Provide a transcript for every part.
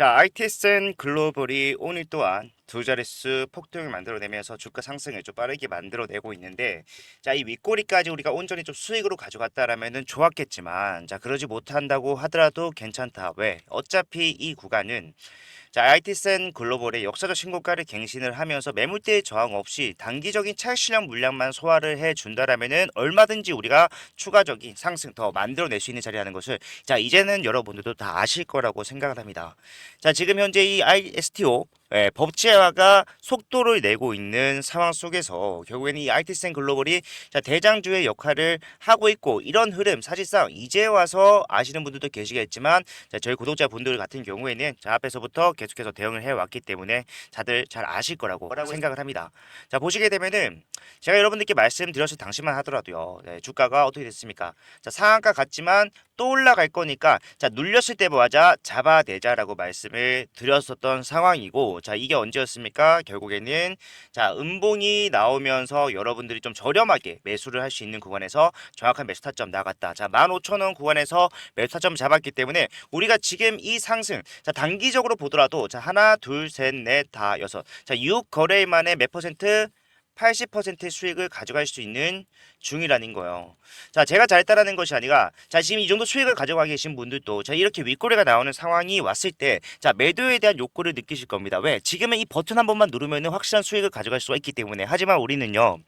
자, ITSN 글로벌이 오늘 또한 두 자릿수 폭등을 만들어내면서 주가 상승을 좀 빠르게 만들어내고 있는데 자, 이 윗꼬리까지 우리가 온전히 좀 수익으로 가져갔다라면은 좋았겠지만 자, 그러지 못한다고 하더라도 괜찮다. 왜? 어차피 이 구간은 자, IT센 글로벌의 역사적 신고가를 갱신을 하면서 매물대의 저항 없이 단기적인 차익실현 물량만 소화를 해 준다라면은 얼마든지 우리가 추가적인 상승 더 만들어낼 수 있는 자리라는 것을 자, 이제는 여러분들도 다 아실 거라고 생각을 합니다. 자, 지금 현재 이 ISTO 예, 법제화가 속도를 내고 있는 상황 속에서 결국에는 이 IT센 글로벌이 자, 대장주의 역할을 하고 있고 이런 흐름 사실상 이제 와서 아시는 분들도 계시겠지만 자, 저희 구독자분들 같은 경우에는 자, 앞에서부터 계속해서 대응을 해왔기 때문에 다들 잘 아실 거라고 생각을 합니다. 자 보시게 되면은 제가 여러분들께 말씀드렸을 당시만 하더라도요 네, 주가가 어떻게 됐습니까? 자 상한가 같지만 또 올라갈 거니까 자 눌렸을 때마자 잡아내자라고 말씀을 드렸었던 상황이고 자 이게 언제였습니까? 결국에는 자 음봉이 나오면서 여러분들이 좀 저렴하게 매수를 할 수 있는 구간에서 정확한 매수 타점 나갔다. 자 15,000원 구간에서 매수 타점 잡았기 때문에 우리가 지금 이 상승 자 단기적으로 보더라도 자 하나 둘 셋 넷 다 여섯 자 6거래 만에 몇 퍼센트 80%의 수익을 가져갈 수 있는 중이라는 거예요. 자, 제가 잘했다라는 것이 아니라 자, 지금 이 정도 수익을 가져가 계신 분들도 자, 이렇게 윗꼬리가 나오는 상황이 왔을 때 자, 매도에 대한 욕구를 느끼실 겁니다. 왜? 지금은 이 버튼 한 번만 누르면 확실한 수익을 가져갈 수가 있기 때문에 하지만 우리는요.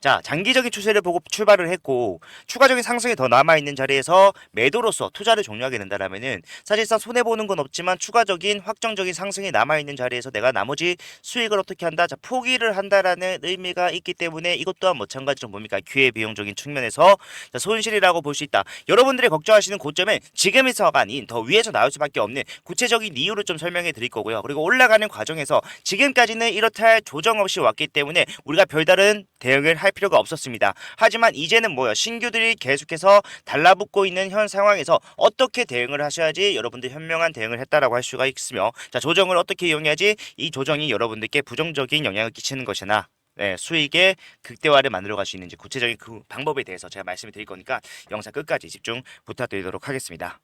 자, 장기적인 추세를 보고 출발을 했고 추가적인 상승이 더 남아 있는 자리에서 매도로서 투자를 종료하게 된다라면은 사실상 손해 보는 건 없지만 추가적인 확정적인 상승이 남아 있는 자리에서 내가 나머지 수익을 어떻게 한다? 자, 포기를 한다라는 의미가 있기 때문에 이것 또한 마찬가지로 뭡니까? 기회 비용적인 측면에서 자, 손실이라고 볼 수 있다. 여러분들이 걱정하시는 고점은 지금에서가 아닌 더 위에서 나올 수밖에 없는 구체적인 이유를 좀 설명해 드릴 거고요. 그리고 올라가는 과정에서 지금까지는 이렇다 할 조정 없이 왔기 때문에 우리가 별다른 대응을 할 필요가 없었습니다. 하지만 이제는 뭐요? 신규들이 계속해서 달라붙고 있는 현 상황에서 어떻게 대응을 하셔야지 여러분들 현명한 대응을 했다라고 할 수가 있으며 자 조정을 어떻게 이용해야지 이 조정이 여러분들께 부정적인 영향을 끼치는 것이나 네, 수익의 극대화를 만들어 갈 수 있는지 구체적인 그 방법에 대해서 제가 말씀을 드릴 거니까 영상 끝까지 집중 부탁드리도록 하겠습니다.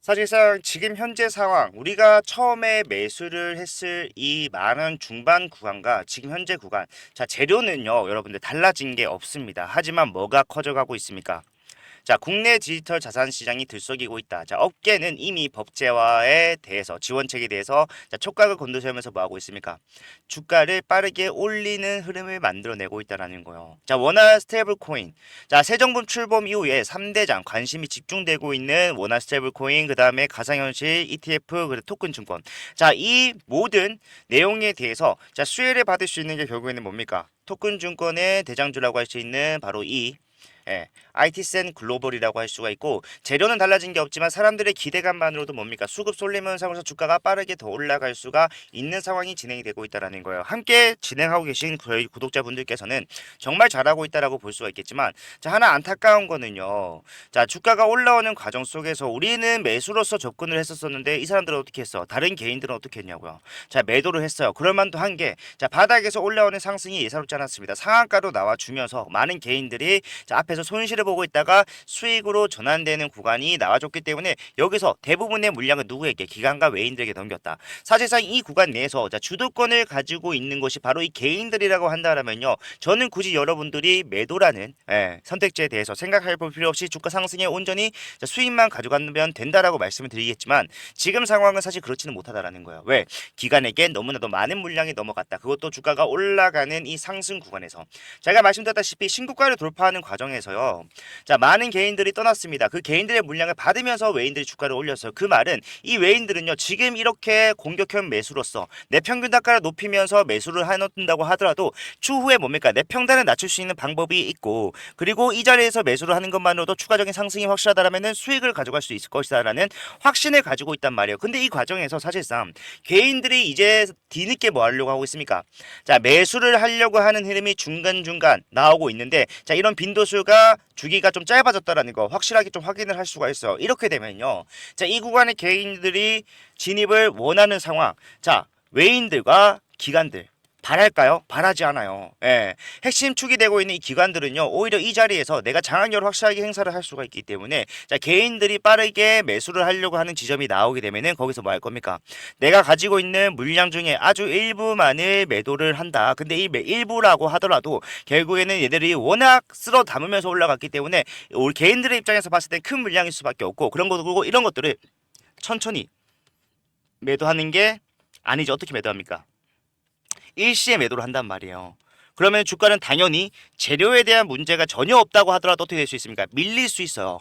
사실상 지금 현재 상황 우리가 처음에 매수를 했을 이 만원 중반 구간과 지금 현재 구간 자 재료는요 여러분들 달라진 게 없습니다 하지만 뭐가 커져가고 있습니까 자 국내 디지털 자산 시장이 들썩이고 있다 자 업계는 이미 법제화에 대해서 지원책에 대해서 자 촉각을 곤두세우면서 뭐 하고 있습니까 주가를 빠르게 올리는 흐름을 만들어내고 있다라는 거예요 자 원화 스테이블 코인 자, 새 정부 출범 이후에 3대장 관심이 집중되고 있는 원화 스테이블 코인, 그다음에 가상현실 ETF, 그리고 토큰 증권. 자, 이 모든 내용에 대해서 자, 수혜를 받을 수 있는 게 결국에는 뭡니까? 토큰 증권의 대장주라고 할 수 있는 바로 이 예, IT센 글로벌이라고 할 수가 있고 재료는 달라진 게 없지만 사람들의 기대감만으로도 뭡니까 수급 쏠림 현상으로서 주가가 빠르게 더 올라갈 수가 있는 상황이 진행이 되고 있다라는 거예요. 함께 진행하고 계신 저희 구독자분들께서는 정말 잘하고 있다라고 볼 수가 있겠지만 자 하나 안타까운 거는요. 자 주가가 올라오는 과정 속에서 우리는 매수로서 접근을 했었었는데 이 사람들은 어떻게 했어? 다른 개인들은 어떻게 했냐고요. 자 매도를 했어요. 그럴 만도 한 게 자 바닥에서 올라오는 상승이 예사롭지 않았습니다. 상한가로 나와 주면서 많은 개인들이 자 앞에 서 손실을 보고 있다가 수익으로 전환되는 구간이 나와줬기 때문에 여기서 대부분의 물량을 누구에게 기관과 외인들에게 넘겼다. 사실상 이 구간 내에서 자 주도권을 가지고 있는 것이 바로 이 개인들이라고 한다면요. 저는 굳이 여러분들이 매도라는 예, 선택지에 대해서 생각할 필요 없이 주가 상승에 온전히 자, 수익만 가져가면 된다라고 말씀을 드리겠지만 지금 상황은 사실 그렇지는 못하다라는 거예요. 왜? 기관에게 너무나도 많은 물량이 넘어갔다. 그것도 주가가 올라가는 이 상승 구간에서 제가 말씀드렸다시피 신고가를 돌파하는 과정에서 요. 자 많은 개인들이 떠났습니다. 그 개인들의 물량을 받으면서 외인들이 주가를 올렸어요. 그 말은 이 외인들은요 지금 이렇게 공격형 매수로서 내 평균 단가를 높이면서 매수를 해놓는다고 하더라도 추후에 뭡니까 내 평단을 낮출 수 있는 방법이 있고 그리고 이 자리에서 매수를 하는 것만으로도 추가적인 상승이 확실하다라면 수익을 가져갈 수 있을 것이다라는 확신을 가지고 있단 말이에요. 근데 이 과정에서 사실상 개인들이 이제 뒤늦게 뭐 하려고 하고 있습니까? 자 매수를 하려고 하는 흐름이 중간중간 나오고 있는데 자 이런 빈도수가 주기가 좀 짧아졌다라는 거 확실하게 좀 확인을 할 수가 있어요. 이렇게 되면요. 자 이 구간의 개인들이 진입을 원하는 상황. 자 외인들과 기관들 바랄까요? 바라지 않아요. 예. 핵심 축이 되고 있는 이 기관들은요, 오히려 이 자리에서 내가 장악력을 확실하게 행사를 할 수가 있기 때문에 자, 개인들이 빠르게 매수를 하려고 하는 지점이 나오게 되면은 거기서 뭐 할 겁니까? 내가 가지고 있는 물량 중에 아주 일부만을 매도를 한다. 근데 이 매- 일부라고 하더라도 결국에는 얘들이 워낙 쓸어 담으면서 올라갔기 때문에 우리 개인들의 입장에서 봤을 때 큰 물량일 수밖에 없고 그런 것도 그렇고 이런 것들을 천천히 매도하는 게 아니죠. 어떻게 매도합니까? 일시에 매도를 한단 말이에요. 그러면 주가는 당연히 재료에 대한 문제가 전혀 없다고 하더라도 어떻게 될 수 있습니까? 밀릴 수 있어요.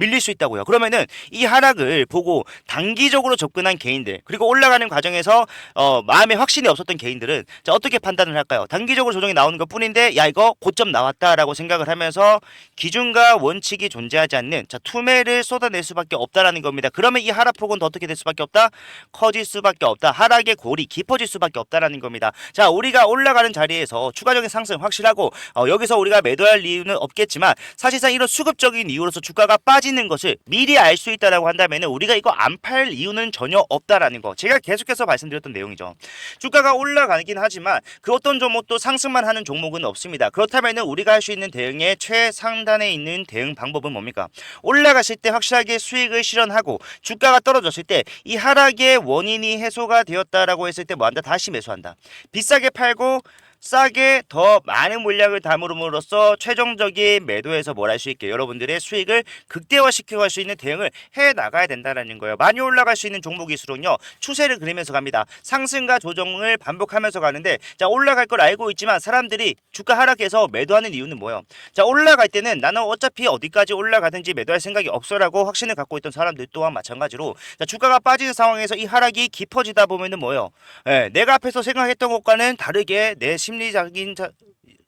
밀릴 수 있다고요. 그러면은 이 하락을 보고 단기적으로 접근한 개인들 그리고 올라가는 과정에서 어, 마음에 확신이 없었던 개인들은 자, 어떻게 판단을 할까요? 단기적으로 조정이 나오는 것 뿐인데 야 이거 고점 나왔다라고 생각을 하면서 기준과 원칙이 존재하지 않는 자, 투매를 쏟아낼 수밖에 없다라는 겁니다. 그러면 이 하락폭은 더 어떻게 될 수밖에 없다? 커질 수밖에 없다. 하락의 골이 깊어질 수밖에 없다라는 겁니다. 자, 우리가 올라가는 자리에서 추가적인 상승 확실하고 어, 여기서 우리가 매도할 이유는 없겠지만 사실상 이런 수급적인 이유로서 주가가 빠지 는 것을 미리 알 수 있다라고 한다면 우리가 이거 안 팔 이유는 전혀 없다라는 거. 제가 계속해서 말씀드렸던 내용이죠. 주가가 올라가긴 하지만 그 어떤 종목도 상승만 하는 종목은 없습니다. 그렇다면 우리가 할 수 있는 대응의 최상단에 있는 대응 방법은 뭡니까? 올라갔을 때 확실하게 수익을 실현하고 주가가 떨어졌을 때 이 하락의 원인이 해소가 되었다라고 했을 때 뭐한다? 다시 매수한다. 비싸게 팔고 싸게 더 많은 물량을 담음으로써 최종적인 매도에서 뭘 할 수 있게 여러분들의 수익을 극대화시켜 갈 수 있는 대응을 해 나가야 된다는 거예요. 많이 올라갈 수 있는 종목일수록요 추세를 그리면서 갑니다. 상승과 조정을 반복하면서 가는데 자 올라갈 걸 알고 있지만 사람들이 주가 하락해서 매도하는 이유는 뭐예요? 자 올라갈 때는 나는 어차피 어디까지 올라가든지 매도할 생각이 없어라고 확신을 갖고 있던 사람들 또한 마찬가지로 자 주가가 빠지는 상황에서 이 하락이 깊어지다 보면은 뭐예요? 예, 내가 앞에서 생각했던 것과는 다르게 내 심리적인 자,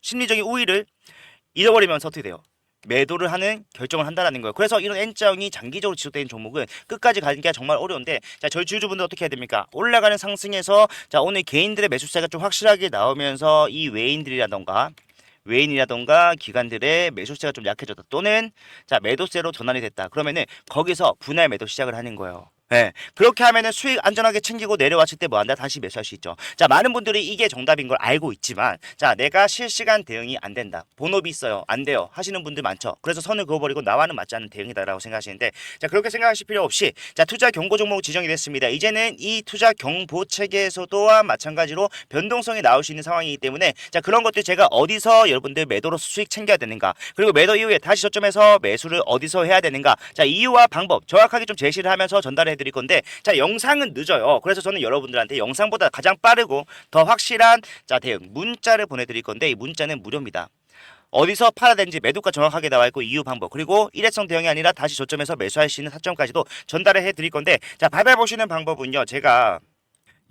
심리적인 우위를 잃어버리면서 어떻게 돼요? 매도를 하는 결정을 한다라는 거예요. 그래서 이런 N자형이 장기적으로 지속되는 종목은 끝까지 가기가 정말 어려운데 자 저희 주주분들 어떻게 해야 됩니까? 올라가는 상승에서 자 오늘 개인들의 매수세가 좀 확실하게 나오면서 이 외인들이라던가 외인이라던가 기관들의 매수세가 좀 약해졌다 또는 자 매도세로 전환이 됐다 그러면은 거기서 분할 매도 시작을 하는 거예요. 네, 그렇게 하면은 수익 안전하게 챙기고 내려왔을 때 뭐 한다 다시 매수할 수 있죠. 자 많은 분들이 이게 정답인 걸 알고 있지만 자 내가 실시간 대응이 안 된다 본업이 있어요 안 돼요 하시는 분들 많죠. 그래서 선을 그어 버리고 나와는 맞지 않는 대응이다라고 생각하시는데 자 그렇게 생각하실 필요 없이 자 투자 경고 종목 지정이 됐습니다. 이제는 이 투자 경보 체계에서도 마찬가지로 변동성이 나올 수 있는 상황이기 때문에 자 그런 것들 제가 어디서 여러분들 매도로 수익 챙겨야 되는가 그리고 매도 이후에 다시 저점에서 매수를 어디서 해야 되는가 자 이유와 방법 정확하게 좀 제시를 하면서 전달해 드릴 건데 자 영상은 늦어요. 그래서 저는 여러분들한테 영상보다 가장 빠르고 더 확실한 자 대응 문자를 보내드릴 건데 이 문자는 무료입니다. 어디서 팔아야 되는지 매도가 정확하게 나와 있고 이유 방법 그리고 일회성 대응이 아니라 다시 저점에서 매수할 수 있는 타점까지도 전달을 해드릴 건데 자 받아보시는 방법은요 제가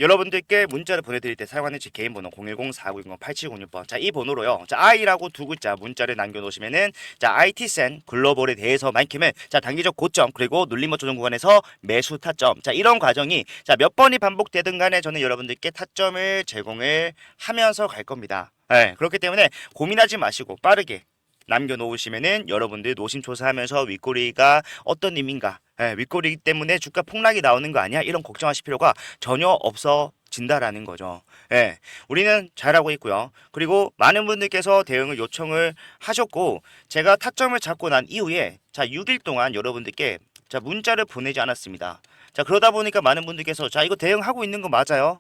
여러분들께 문자를 보내드릴 때 사용하는 제 개인 번호 010-4960-8706번. 자 이 번호로요. 자 I라고 두 글자 문자를 남겨놓으시면은 자 IT센 글로벌에 대해서 많게는 자 단기적 고점 그리고 눌림목 조정 구간에서 매수 타점. 자 이런 과정이 자 몇 번이 반복되든 간에 저는 여러분들께 타점을 제공을 하면서 갈 겁니다. 네, 그렇기 때문에 고민하지 마시고 빠르게 남겨놓으시면은 여러분들 노심초사하면서 윗꼬리가 어떤 의미인가 예, 윗꼬리 때문에 주가 폭락이 나오는 거 아니야? 이런 걱정하실 필요가 전혀 없어 진다라는 거죠. 예, 우리는 잘하고 있고요. 그리고 많은 분들께서 대응을 요청을 하셨고 제가 타점을 잡고 난 이후에 자 6일 동안 여러분들께 자 문자를 보내지 않았습니다. 자 그러다 보니까 많은 분들께서 자 이거 대응하고 있는 거 맞아요?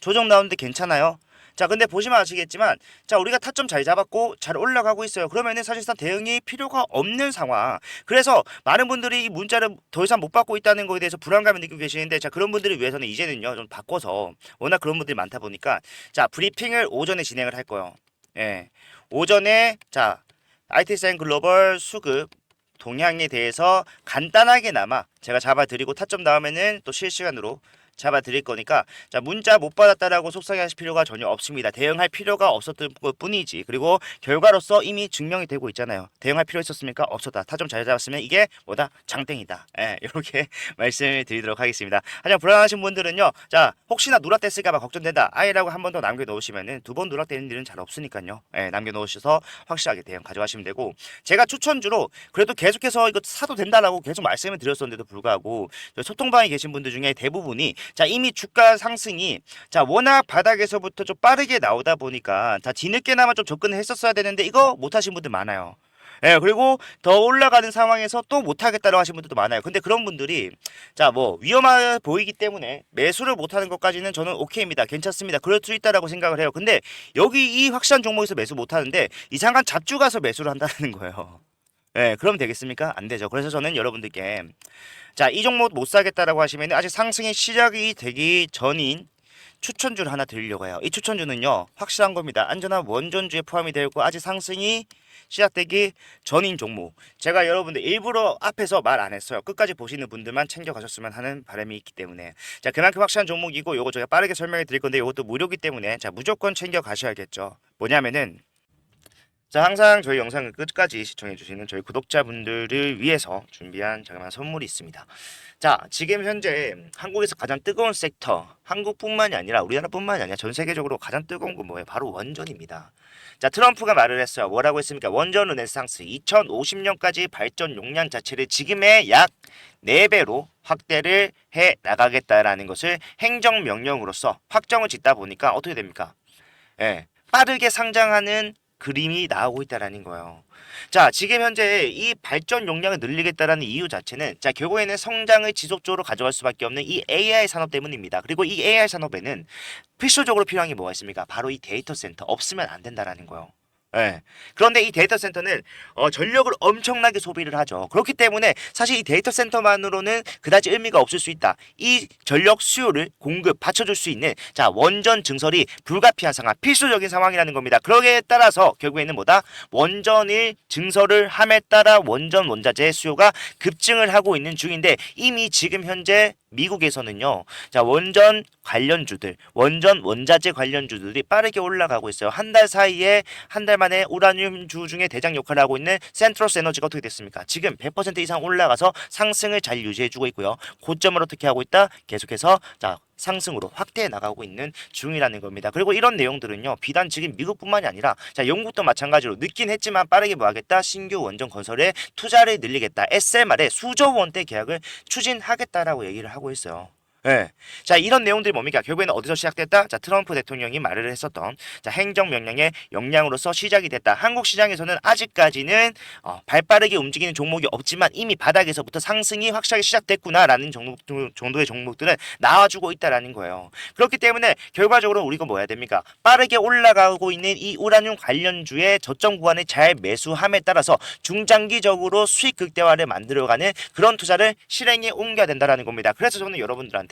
조정 나오는데 괜찮아요 자 근데 보시면 아시겠지만 자 우리가 타점 잘 잡았고 잘 올라가고 있어요. 그러면은 사실상 대응이 필요가 없는 상황. 그래서 많은 분들이 이 문자를 더 이상 못 받고 있다는 거에 대해서 불안감을 느끼고 계시는데 자 그런 분들을 위해서는 이제는요 좀 바꿔서 워낙 그런 분들이 많다 보니까 자 브리핑을 오전에 진행을 할 거예요. 예. 오전에 자 IT센 글로벌 수급 동향에 대해서 간단하게나마 제가 잡아드리고 타점 나오면은 또 실시간으로 잡아드릴 거니까 자 문자 못 받았다라고 속상해하실 필요가 전혀 없습니다. 대응할 필요가 없었던 것 뿐이지 그리고 결과로서 이미 증명이 되고 있잖아요. 대응할 필요 있었습니까? 없었다. 타점 잘 잡았으면 이게 뭐다 장땡이다. 예, 이렇게 말씀을 드리도록 하겠습니다. 하지만 불안하신 분들은요. 자 혹시나 누락됐을까봐 걱정된다. 아이라고 한 번 더 남겨놓으시면은 두 번 누락되는 일은 잘 없으니까요. 예, 남겨놓으셔서 확실하게 대응 가져가시면 되고 제가 추천주로 그래도 계속해서 이거 사도 된다라고 계속 말씀을 드렸었는데도 불구하고 저 소통방에 계신 분들 중에 대부분이 자 이미 주가 상승이 자 워낙 바닥에서부터 좀 빠르게 나오다 보니까 자 뒤늦게나마 좀 접근을 했었어야 되는데 이거 못 하신 분들 많아요. 예, 그리고 더 올라가는 상황에서 또 못하겠다고 하신 분들도 많아요. 근데 그런 분들이 자 뭐 위험해 보이기 때문에 매수를 못하는 것까지는 저는 오케이입니다. 괜찮습니다. 그럴 수 있다라고 생각을 해요. 근데 여기 이 확실한 종목에서 매수 못하는데 이상한 잡주 가서 매수를 한다는 거예요. 예, 그럼 되겠습니까? 안 되죠. 그래서 저는 여러분들께 자, 이 종목 못 사겠다라고 하시면 아직 상승이 시작이 되기 전인 추천주를 하나 드리려고 해요. 이 추천주는요, 확실한 겁니다. 안전한 원전주에 포함이 되어 있고, 아직 상승이 시작되기 전인 종목. 제가 여러분들 일부러 앞에서 말 안 했어요. 끝까지 보시는 분들만 챙겨가셨으면 하는 바람이 있기 때문에. 자, 그만큼 확실한 종목이고, 요거 제가 빠르게 설명해 드릴 건데, 요것도 무료기 때문에, 자, 무조건 챙겨가셔야겠죠. 뭐냐면은, 자, 항상 저희 영상을 끝까지 시청해주시는 저희 구독자분들을 위해서 준비한 자그마한 선물이 있습니다. 자, 지금 현재 한국에서 가장 뜨거운 섹터, 한국뿐만이 아니라 우리나라뿐만이 아니라 전 세계적으로 가장 뜨거운 건 뭐예요? 바로 원전입니다. 자, 트럼프가 말을 했어요. 뭐라고 했습니까? 원전 르네상스 2050년까지 발전 용량 자체를 지금의 약 4배로 확대를 해 나가겠다라는 것을 행정 명령으로서 확정을 짓다 보니까 어떻게 됩니까? 예. 빠르게 상장하는 그림이 나오고 있다라는 거예요. 자, 지금 현재 이 발전 용량을 늘리겠다라는 이유 자체는 자, 결국에는 성장을 지속적으로 가져갈 수밖에 없는 이 AI 산업 때문입니다. 그리고 이 AI 산업에는 필수적으로 필요한 게 뭐가 있습니까? 바로 이 데이터 센터 없으면 안 된다라는 거예요. 예. 그런데 이 데이터 센터는 어, 전력을 엄청나게 소비를 하죠. 그렇기 때문에 사실 이 데이터 센터만으로는 그다지 의미가 없을 수 있다. 이 전력 수요를 공급 받쳐줄 수 있는 자 원전 증설이 불가피한 상황, 필수적인 상황이라는 겁니다. 그러기에 따라서 결국에는 뭐다? 원전을 증설을 함에 따라 원전 원자재의 수요가 급증을 하고 있는 중인데 이미 지금 현재 미국에서는요. 자, 원전 관련주들, 원전 원자재 관련주들이 빠르게 올라가고 있어요. 한 달 사이에 한 달 만에 우라늄주 중에 대장 역할을 하고 있는 센트러스 에너지가 어떻게 됐습니까? 지금 100% 이상 올라가서 상승을 잘 유지해 주고 있고요. 고점을 어떻게 하고 있다? 계속해서 자, 상승으로 확대해 나가고 있는 중이라는 겁니다. 그리고 이런 내용들은요, 비단 지금 미국뿐만이 아니라 자 영국도 마찬가지로 늦긴 했지만 빠르게 뭐하겠다 신규 원전 건설에 투자를 늘리겠다 SMR에 수조 원대 계약을 추진하겠다라고 얘기를 하고 있어요. 예. 자, 이런 내용들이 뭡니까? 결국에는 어디서 시작됐다? 자, 트럼프 대통령이 말을 했었던 자, 행정명령의 역량으로서 시작이 됐다. 한국 시장에서는 아직까지는 어, 발 빠르게 움직이는 종목이 없지만 이미 바닥에서부터 상승이 확실하게 시작됐구나라는 정도, 정도의 종목들은 나와주고 있다라는 거예요. 그렇기 때문에 결과적으로 우리가 뭐 해야 됩니까? 빠르게 올라가고 있는 이 우라늄 관련주의 저점 구간을 잘 매수함에 따라서 중장기적으로 수익 극대화를 만들어가는 그런 투자를 실행에 옮겨야 된다라는 겁니다. 그래서 저는 여러분들한테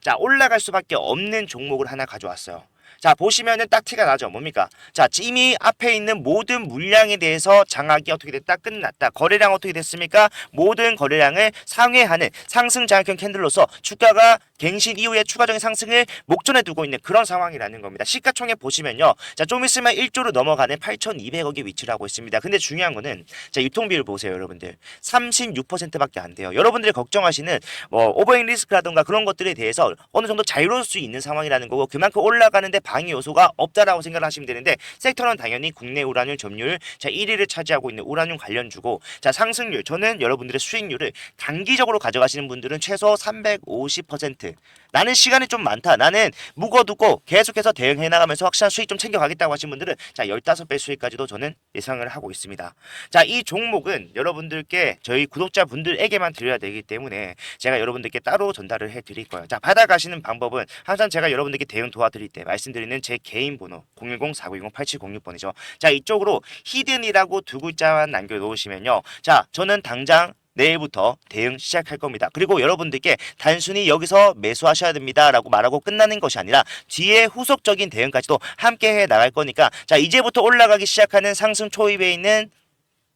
자 올라갈 수밖에 없는 종목을 하나 가져왔어요. 자 보시면은 딱 티가 나죠? 뭡니까? 자 이미 앞에 있는 모든 물량에 대해서 장악이 어떻게 됐다? 끝났다. 거래량 어떻게 됐습니까? 모든 거래량을 상회하는 상승 장악형 캔들로서 주가가 갱신 이후에 추가적인 상승을 목전에 두고 있는 그런 상황이라는 겁니다. 시가총액 보시면요. 자 좀 있으면 1조로 넘어가는 8,200억의 위치를 하고 있습니다. 근데 중요한 거는 자 유통비율 보세요 여러분들. 36%밖에 안 돼요. 여러분들이 걱정하시는 뭐 오버행 리스크라든가 그런 것들에 대해서 어느 정도 자유로울 수 있는 상황이라는 거고 그만큼 올라가는데 방해 요소가 없다라고 생각을 하시면 되는데 섹터는 당연히 국내 우라늄 점유율 자 1위를 차지하고 있는 우라늄 관련주고 자 상승률 저는 여러분들의 수익률을 단기적으로 가져가시는 분들은 최소 350% 나는 시간이 좀 많다. 나는 묵어두고 계속해서 대응해 나가면서 확실한 수익 좀 챙겨가겠다고 하신 분들은 자 15배 수익까지도 저는 예상을 하고 있습니다. 자 이 종목은 여러분들께 저희 구독자분들에게만 드려야 되기 때문에 제가 여러분들께 따로 전달을 해 드릴 거예요. 자 받아가시는 방법은 항상 제가 여러분들께 대응 도와드릴 때 말씀드 리는 제 개인 번호 010-4920-8706번이죠. 자 이쪽으로 히든이라고 두 글자만 남겨놓으시면요. 자 저는 당장 내일부터 대응 시작할 겁니다. 그리고 여러분들께 단순히 여기서 매수하셔야 됩니다 라고 말하고 끝나는 것이 아니라 뒤에 후속적인 대응까지도 함께 해 나갈 거니까 자 이제부터 올라가기 시작하는 상승 초입에 있는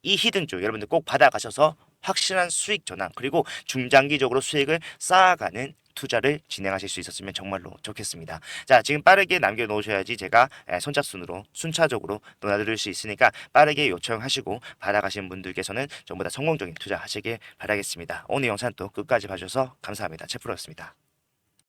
이 히든 쪽 여러분들 꼭 받아가셔서 확실한 수익 전환 그리고 중장기적으로 수익을 쌓아가는 투자를 진행하실 수 있었으면 정말로 좋겠습니다. 자, 지금 빠르게 남겨 놓으셔야지 제가 에, 선착순으로 순차적으로 도와드릴 수 있으니까 빠르게 요청하시고 받아가신 분들께서는 전부 다 성공적인 투자하시길 바라겠습니다. 오늘 영상 또 끝까지 봐주셔서 감사합니다. 채프로였습니다.